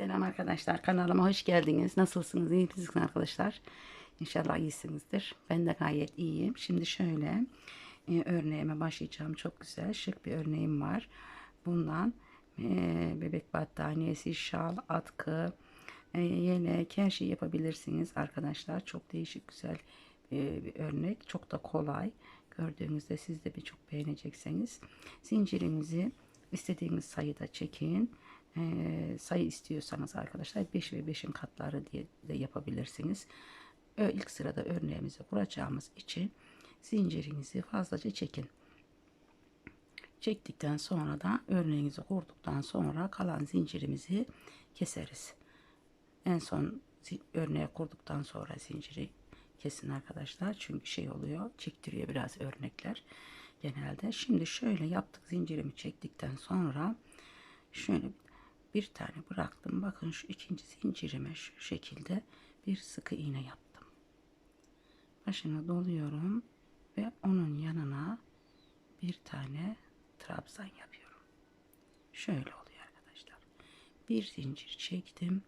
Selam arkadaşlar kanalıma hoş geldiniz. Nasılsınız? İyi misiniz arkadaşlar? İnşallah iyisinizdir. Ben de gayet iyiyim. Şimdi şöyle e, örneğime başlayacağım. Çok güzel şık bir örneğim var. Bundan e, bebek battaniyesi, şal, atkı, e, yelek her şeyi yapabilirsiniz arkadaşlar. Çok değişik güzel e, bir örnek. Çok da kolay. Gördüğünüzde siz de birçok beğeneceksiniz. Zincirinizi istediğiniz sayıda çekin. Ee, sayı istiyorsanız arkadaşlar 5 ve 5'in katları diye de yapabilirsiniz. Ö, ilk sırada örneğimizi kuracağımız için zincirinizi fazlaca çekin. Çektikten sonra da örneğinizi kurduktan sonra kalan zincirimizi keseriz. En son örneği kurduktan sonra zinciri kesin arkadaşlar. Çünkü şey oluyor çektiriyor biraz örnekler genelde. Şimdi şöyle yaptık zincirimi çektikten sonra şöyle bir tane bıraktım. Bakın şu ikinci zincirime şu şekilde bir sıkı iğne yaptım. Başına doluyorum ve onun yanına bir tane trabzan yapıyorum. Şöyle oluyor arkadaşlar. Bir zincir çektim.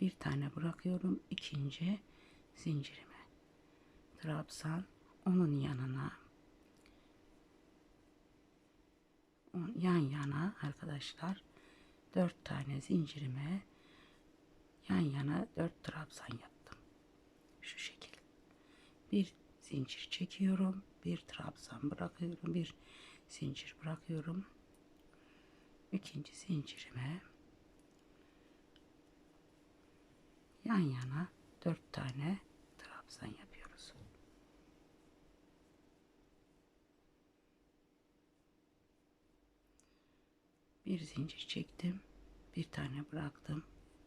Bir tane bırakıyorum. ikinci zincirime. Trabzan onun yanına yan yana arkadaşlar dört tane zincirime yan yana dört trabzan yaptım. Şu şekil. Bir zincir çekiyorum. Bir trabzan bırakıyorum. Bir zincir bırakıyorum. İkinci zincirime yan yana dört tane trabzan yapıyoruz. Bir zincir çektim bir tane bıraktım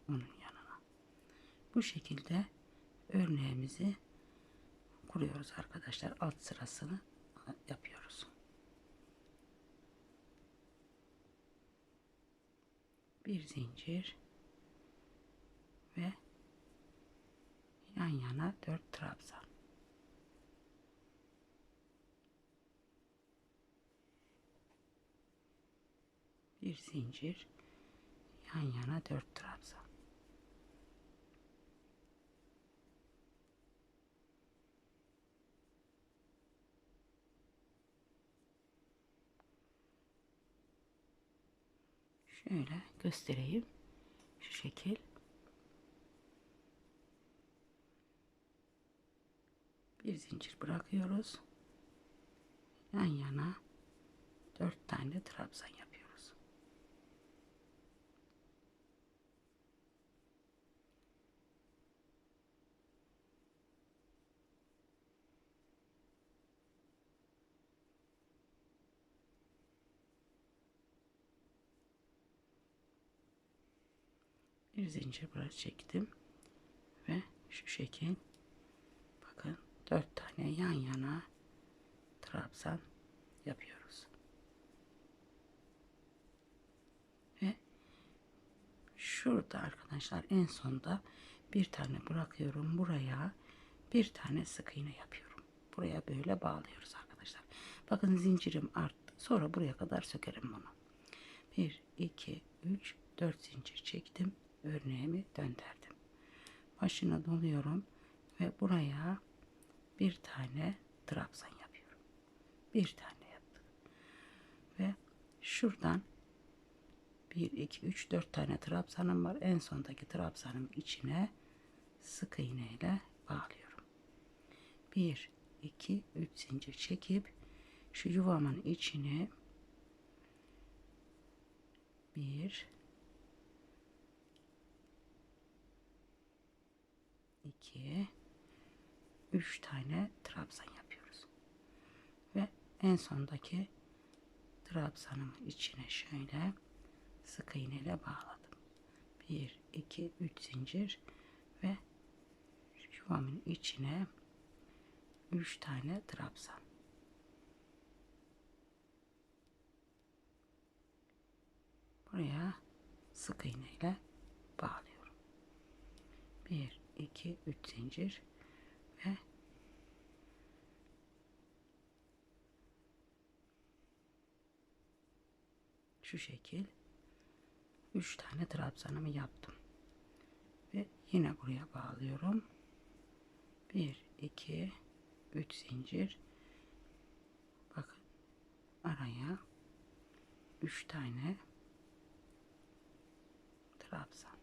onun yanına. Bu şekilde örneğimizi kuruyoruz arkadaşlar. Alt sırasını yapıyoruz. Bir zincir ve yan yana dört trabzan bir zincir yan yana dört trabzan. Şöyle göstereyim şu şekil. Bir zincir bırakıyoruz. Yan yana dört tane trabzan yapıyoruz bir zincir bırak çektim. Ve şu şekil. Bakın dört tane yan yana trabzan yapıyoruz. Ve şurada arkadaşlar en sonda bir tane bırakıyorum. Buraya bir tane sık iğne yapıyorum. Buraya böyle bağlıyoruz arkadaşlar. Bakın zincirim arttı. Sonra buraya kadar sökerim bunu. 1 2 3 4 zincir çektim örneğimi döndürdüm. Başına doluyorum ve buraya bir tane trabzan yapıyorum. Bir tane yaptık. Ve şuradan 1, 2, 3, 4 tane trabzanım var. En sondaki trabzanın içine sık iğne ile bağlıyorum. 1, 2, 3 zincir çekip şu yuvamın içine 1 2 3 tane trabzan yapıyoruz. Ve en sondaki trabzanımın içine şöyle sık iğne ile bağladım. 1 2 3 zincir ve yuvamın içine 3 tane trabzan. Buraya sık iğne ile bağlıyorum. 1 2 3 zincir ve şu şekil 3 tane trabzanımı yaptım. Ve yine buraya bağlıyorum. 1 2 3 zincir. Bakın araya 3 tane trabzan.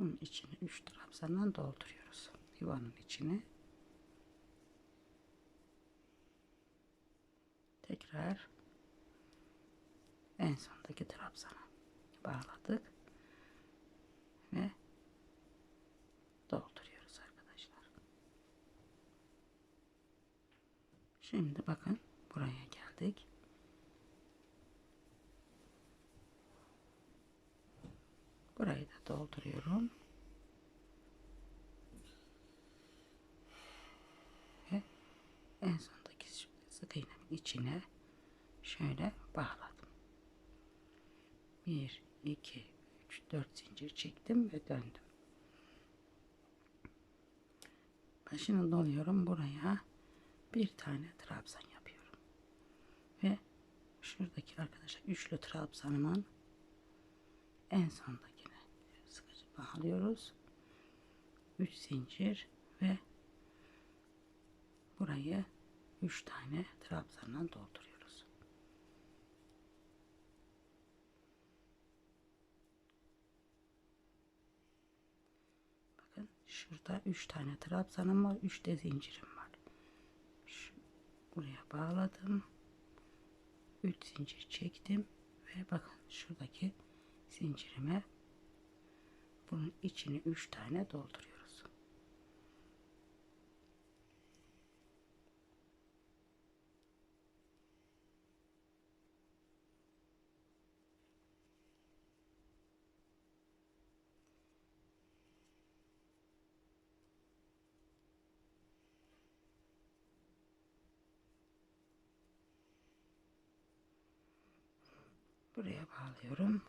Bunun içini 3 trabzandan dolduruyoruz. Yuvanın içine. Tekrar en sondaki trabzana bağladık ve dolduruyoruz arkadaşlar. Şimdi bakın buraya geldik. Burayı dolduruyorum. Ve en sondaki sık iğnenin içine şöyle bağladım. 1, 2, 3, 4 zincir çektim ve döndüm. Başını doluyorum. Buraya bir tane trabzan yapıyorum. Ve şuradaki arkadaşlar üçlü trabzanımın en sondaki bağlıyoruz. 3 zincir ve burayı 3 tane trabzanla dolduruyoruz. Bakın şurada 3 tane trabzanım var. 3 de zincirim var. Şu, buraya bağladım. 3 zincir çektim ve bakın şuradaki zincirime bunun içini üç tane dolduruyoruz. Buraya bağlıyorum.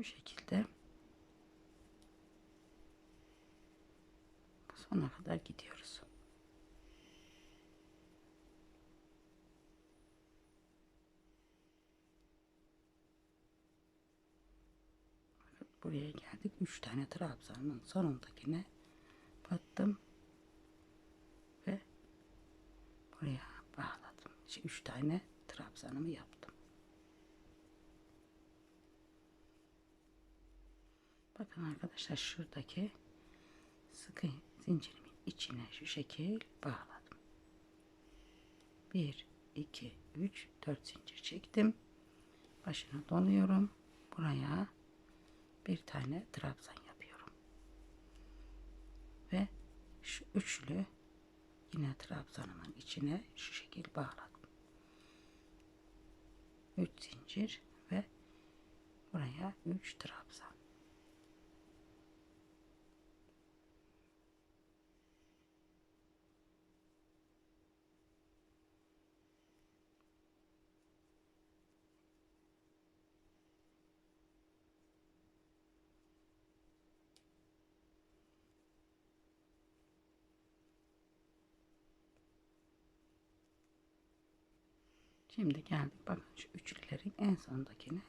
Bu şekilde sona kadar gidiyoruz. Buraya geldik. Üç tane trabzanın sonundakine battım ve buraya bağladım. İşte üç tane trabzanımı yaptım. Bakın arkadaşlar şuradaki sıkı zincirimin içine şu şekil bağladım. 1 2 3 4 zincir çektim. Başına doluyorum. Buraya bir tane trabzan yapıyorum. Ve şu üçlü yine trabzanımın içine şu şekil bağladım. 3 zincir ve buraya 3 trabzan. Şimdi geldik bakın şu üçlülerin en sondakine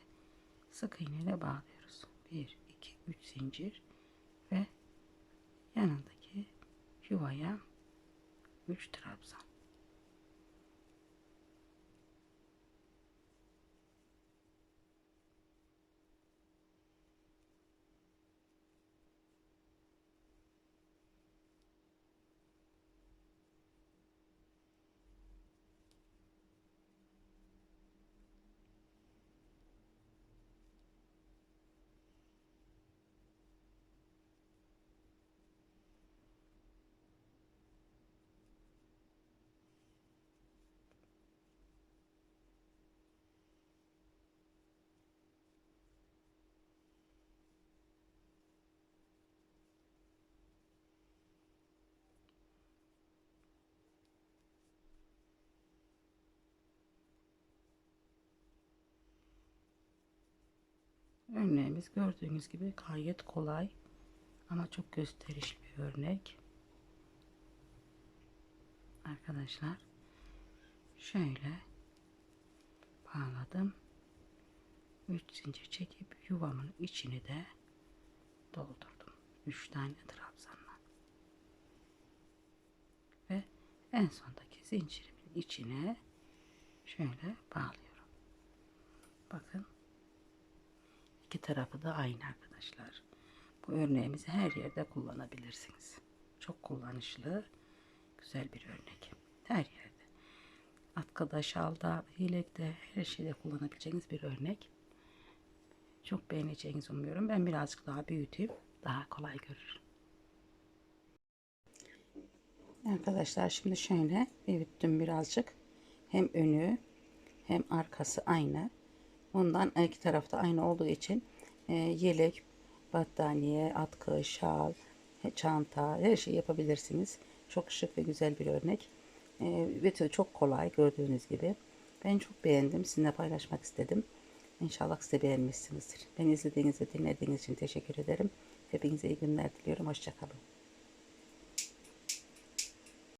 sık iğne ile bağlıyoruz. 1 2 3 zincir ve yanındaki yuvaya 3 trabzan. Örneğimiz gördüğünüz gibi gayet kolay ama çok gösterişli bir örnek. Arkadaşlar şöyle bağladım. 3 zincir çekip yuvamın içini de doldurdum. 3 tane trabzanla. Ve en sondaki zincirimin içine şöyle bağlıyorum. Bakın iki tarafı da aynı arkadaşlar. Bu örneğimizi her yerde kullanabilirsiniz. Çok kullanışlı, güzel bir örnek. Her yerde. Atkıda, şalda, yelekte, her şeyde kullanabileceğiniz bir örnek. Çok beğeneceğinizi umuyorum. Ben birazcık daha büyüteyim. Daha kolay görür. Arkadaşlar şimdi şöyle büyüttüm birazcık. Hem önü hem arkası aynı. Ondan iki tarafta aynı olduğu için e, yelek, battaniye, atkı, şal, çanta her şeyi yapabilirsiniz. Çok şık ve güzel bir örnek. E, ve çok kolay gördüğünüz gibi. Ben çok beğendim. Sizinle paylaşmak istedim. İnşallah siz de beğenmişsinizdir. Beni izlediğiniz ve dinlediğiniz için teşekkür ederim. Hepinize iyi günler diliyorum. Hoşçakalın.